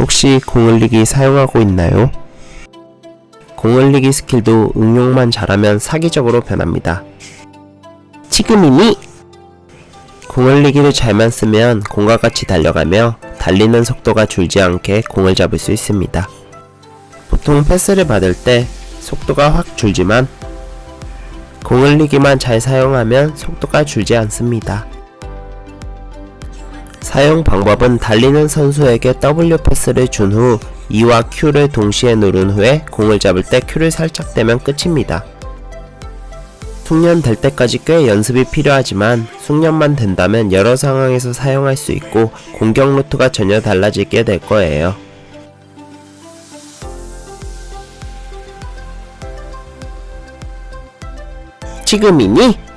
혹시 공을리기 사용하고 있나요? 공을리기 스킬도 응용만 잘하면 사기적으로 변합니다. 지금이니? 공을리기를 잘만 쓰면 공과 같이 달려가며 달리는 속도가 줄지 않게 공을 잡을 수 있습니다. 보통 패스를 받을 때 속도가 확 줄지만 공을리기만 잘 사용하면 속도가 줄지 않습니다. 사용 방법은 달리는 선수에게 W 패스를 준 후 E와 Q를 동시에 누른 후에 공을 잡을 때 Q를 살짝 떼면 끝입니다. 숙련될 때까지 꽤 연습이 필요하지만 숙련만 된다면 여러 상황에서 사용할 수 있고 공격 루트가 전혀 달라지게 될 거예요. 지금이니?